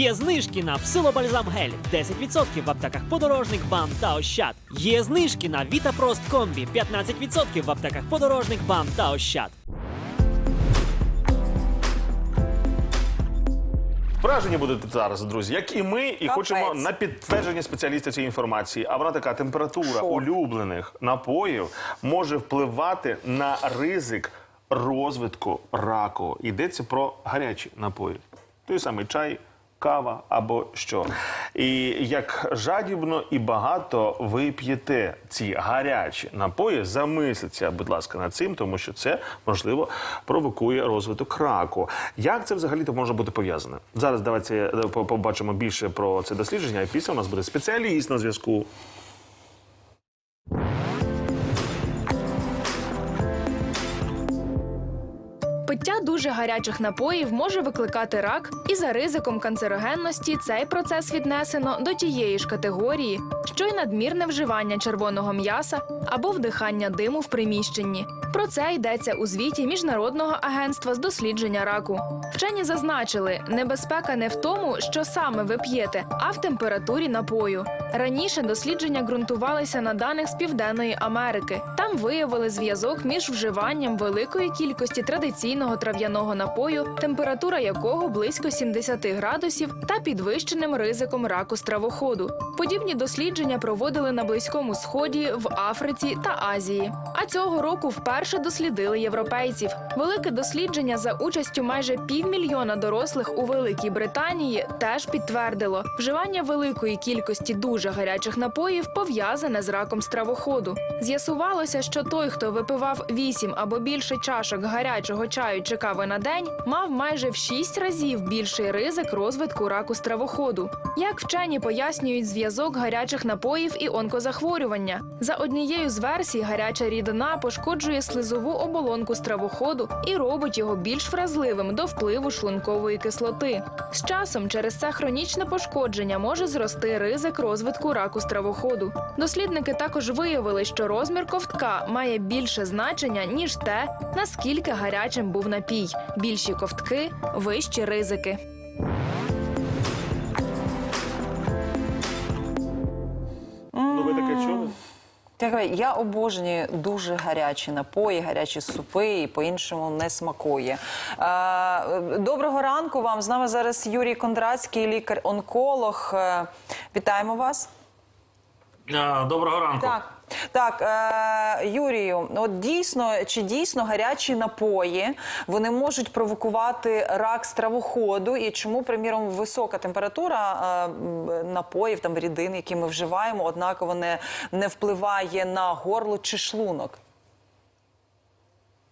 Є знижки на псилобальзам гель 10% в аптеках подорожник, бам та ощад. Є знижки на Вітапрост комбі 15% в аптеках подорожник, бам та ощад. Вражені будете зараз, друзі, як і ми, і Капець. хочемо на підтвердження спеціаліста цієї інформації. А вона така температура Що? улюблених напоїв може впливати на ризик розвитку раку. Йдеться про гарячі напої. Той самий чай, кава або що. І як жадібно і багато ви п'єте ці гарячі напої, замисліться, будь ласка, над цим, тому що це можливо провокує розвиток раку. Як це взагалі то може бути пов'язане? Зараз давайте е, побачимо більше про це дослідження. А після у нас буде спеціаліст на зв'язку. Пиття дуже гарячих напоїв може викликати рак, і за ризиком канцерогенності цей процес віднесено до тієї ж категорії, що й надмірне вживання червоного м'яса або вдихання диму в приміщенні. Про це йдеться у звіті Міжнародного агентства з дослідження раку. Вчені зазначили, небезпека не в тому, що саме ви п'єте, а в температурі напою. Раніше дослідження ґрунтувалися на даних з Південної Америки. Там виявили зв'язок між вживанням великої кількості традиційного трав'яного напою, температура якого близько 70 градусів, та підвищеним ризиком раку стравоходу. Подібні дослідження проводили на Близькому Сході, в Африці та Азії. А цього року вперше дослідили європейців. Велике дослідження за участю майже півмільйона дорослих у Великій Британії теж підтвердило, вживання великої кількості дуже гарячих напоїв пов'язане з раком стравоходу. З'ясувалося, що той, хто випивав 8 або більше чашок гарячого чаю чи кави на день, мав майже в 6 разів більший ризик розвитку раку стравоходу. Як вчені пояснюють зв'язок гарячих напоїв і онкозахворювання. За однією з версій, гаряча рідина пошкоджує слизову оболонку стравоходу і робить його більш вразливим до впливу шлункової кислоти. З часом через це хронічне пошкодження може зрости ризик розвитку раку стравоходу. Дослідники також виявили, що розмір ковтка має більше значення ніж те, наскільки гарячим був напій. Більші ковтки вищі ризики. Таке чули? Так, я обожнюю дуже гарячі напої, гарячі супи і по-іншому не смакує. Е, Доброго ранку вам. З нами зараз Юрій Кондратський, лікар-онколог. Е, Вітаємо вас. Е, Доброго ранку. Так, так, е, Юрію, от дійсно чи дійсно гарячі напої вони можуть провокувати рак стравоходу? І чому, приміром, висока температура е, напоїв, там рідин, які ми вживаємо, однаково не, не впливає на горло чи шлунок?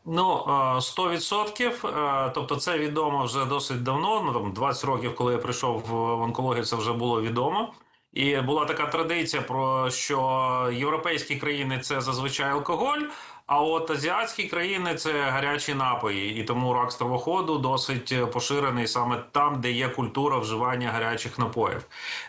Ну, е, 100%. е, Тобто це відомо вже досить давно. Ну там 20 років, коли я прийшов в онкологію, це вже було відомо. І була така традиція, про що європейські країни це зазвичай алкоголь. А от азіатські країни це гарячі напої, і тому рак стравоходу досить поширений саме там, де є культура вживання гарячих напоїв.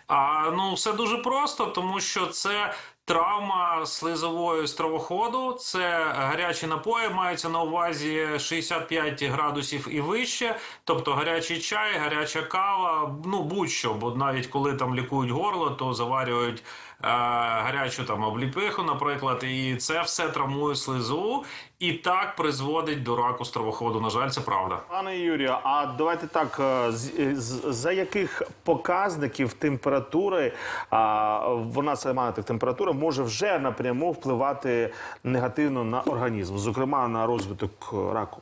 А ну все дуже просто, тому що це Травма слизової стравоходу це гарячі напої, маються на увазі 65 градусів і вище, тобто гарячий чай, гаряча кава, ну будь-що, бо навіть коли там лікують горло, то заварюють е, гарячу там обліпиху, наприклад, і це все травмує слизу і так призводить до раку стравоходу. На жаль, це правда. Пане Юрію, а давайте так, е, з- за яких показників температури а, вона сама температура може вже напряму впливати негативно на організм, зокрема на розвиток е, раку?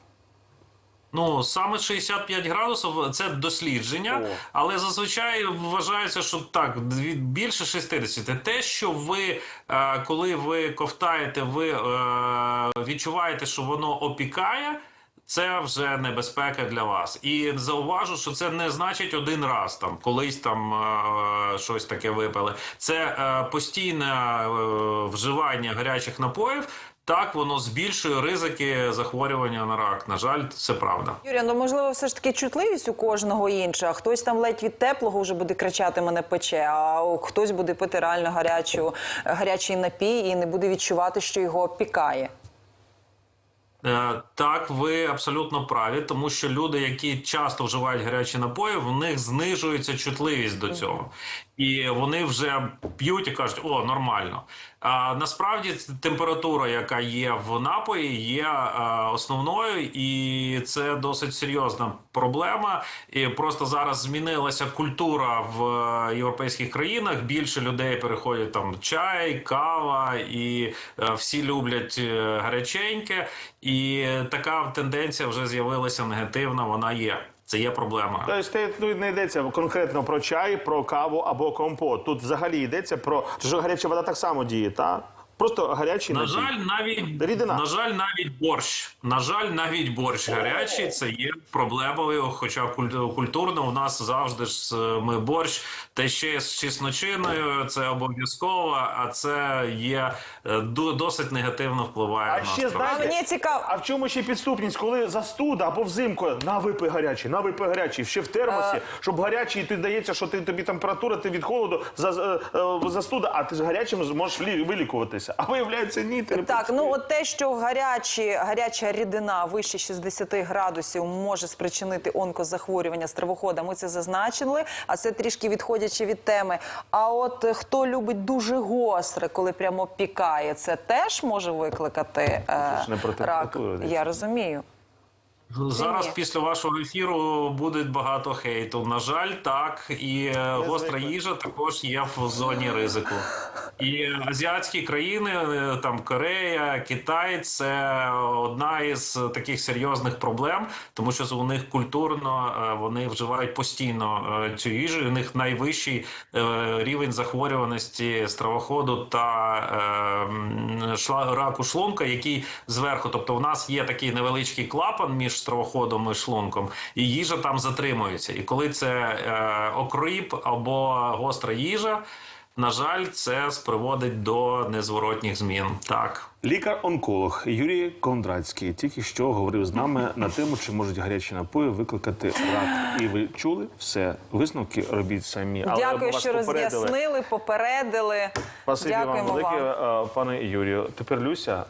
Ну саме 65 градусів це дослідження, О. але зазвичай вважається, що так більше 60. Те, що ви е, коли ви ковтаєте, ви е, відчуваєте, що воно опікає. Це вже небезпека для вас, і зауважу, що це не значить один раз там, колись там е, щось таке випили. Це е, постійне е, вживання гарячих напоїв. Так, воно збільшує ризики захворювання на рак. На жаль, це правда. Юрій, ну можливо, все ж таки чутливість у кожного інша. Хтось там ледь від теплого вже буде кричати мене пече, а хтось буде пити реально гарячу, гарячий напій і не буде відчувати, що його опікає. Е, Так, ви абсолютно праві, тому що люди, які часто вживають гарячі напої, в них знижується чутливість до цього. І вони вже п'ють і кажуть, о, нормально. А насправді температура, яка є в напої, є основною, і це досить серйозна проблема. І просто зараз змінилася культура в е, європейських країнах. Більше людей переходять там чай, кава, і е, всі люблять е, гаряченьке. І така тенденція вже з'явилася негативна. Вона є. Це є проблема. Тобто тут не йдеться конкретно про чай, про каву або компот. Тут взагалі йдеться про що гаряча вода так само діє, та просто гарячий На напій. жаль, навіть Рідина. на жаль, навіть борщ. На жаль, навіть борщ гарячий це є проблемою. Хоча куль- культурно в нас завжди ж е, ми борщ, та ще з чесночиною. Це обов'язково, а це є е, досить негативно впливає А на ще знаєте, Мені цікаво. А в чому ще підступність, коли застуда або взимку на випий гарячий, на випий гарячий, ще в термосі, щоб гарячий, ти здається, що ти тобі температура, ти від холоду за, е, е, застуда, а ти ж гарячим зможеш лі- вилікуватися. А виявляється, ні, ти не Так, працює. ну от те, що гарячі, гаряча рідина вище 60 градусів може спричинити онкозахворювання стравохода, ми це зазначили, а це трішки відходячи від теми. А от е, хто любить дуже гостре, коли прямо пікає, це теж може викликати е, рак. Я розумію. Зараз після вашого ефіру буде багато хейту. На жаль, так і е, гостра їжа також є в зоні ризику. І азіатські країни, е, там Корея, Китай, це одна із таких серйозних проблем, тому що у них культурно е, вони вживають постійно цю їжу. У них найвищий рівень захворюваності стравоходу та раку шлунка, який зверху. Тобто, у нас є такий невеличкий клапан між стравоходом і шлунком, і їжа там затримується. І коли це е, окріп або гостра їжа. На жаль, це приводить до незворотніх змін. Так. Лікар-онколог Юрій Кондратський тільки що говорив з нами на тему, чи можуть гарячі напої викликати рак. І ви чули все. Висновки робіть самі. Але Дякую, що попередили. роз'яснили, попередили. Спасибі вам велике, вам. е, пане Юрію. Тепер Люся,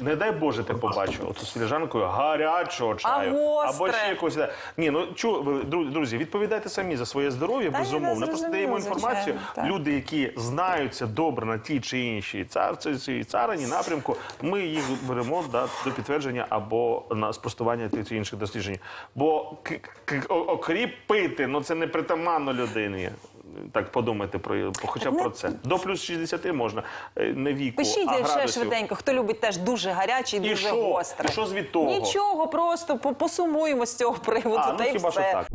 не дай Боже, ти побачив оту з філіжанкою гарячого чаю. гостре? або ще якось. Ні, ну чу, друзі, відповідайте самі за своє здоров'я, безумовно. Просто даємо інформацію. звичайно. Люди, які знаються добре на тій чи іншій царці царині напрямку, ми їх беремо да, до підтвердження або на спростування тих чи інших досліджень. Бо к- к- о- ну це не притаманно людині. Так подумайте про хоча б про це. До плюс 60 можна, е, не віку, Пишіть а ще швиденько, хто любить теж дуже гарячий, і дуже що? гостре. І що з від того? Нічого, просто посумуємо з цього приводу. А, та ну й хіба що так.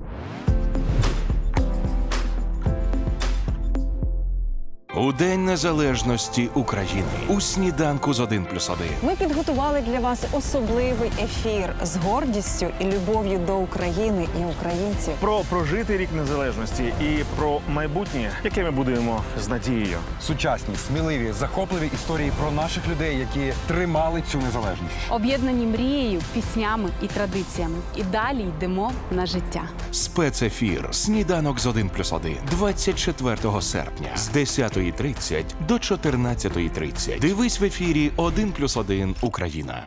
У День Незалежності України у сніданку з 1 плюс 1. Ми підготували для вас особливий ефір з гордістю і любов'ю до України і українців. про прожитий рік незалежності і про майбутнє, яке ми будуємо з надією. Сучасні, сміливі, захопливі історії про наших людей, які тримали цю незалежність. об'єднані мрією, піснями і традиціями. І далі йдемо на життя. Спецефір Сніданок з 1 плюс 1. 24 серпня з 10.30 до 14.30. Дивись в ефірі 1 плюс 1 Україна.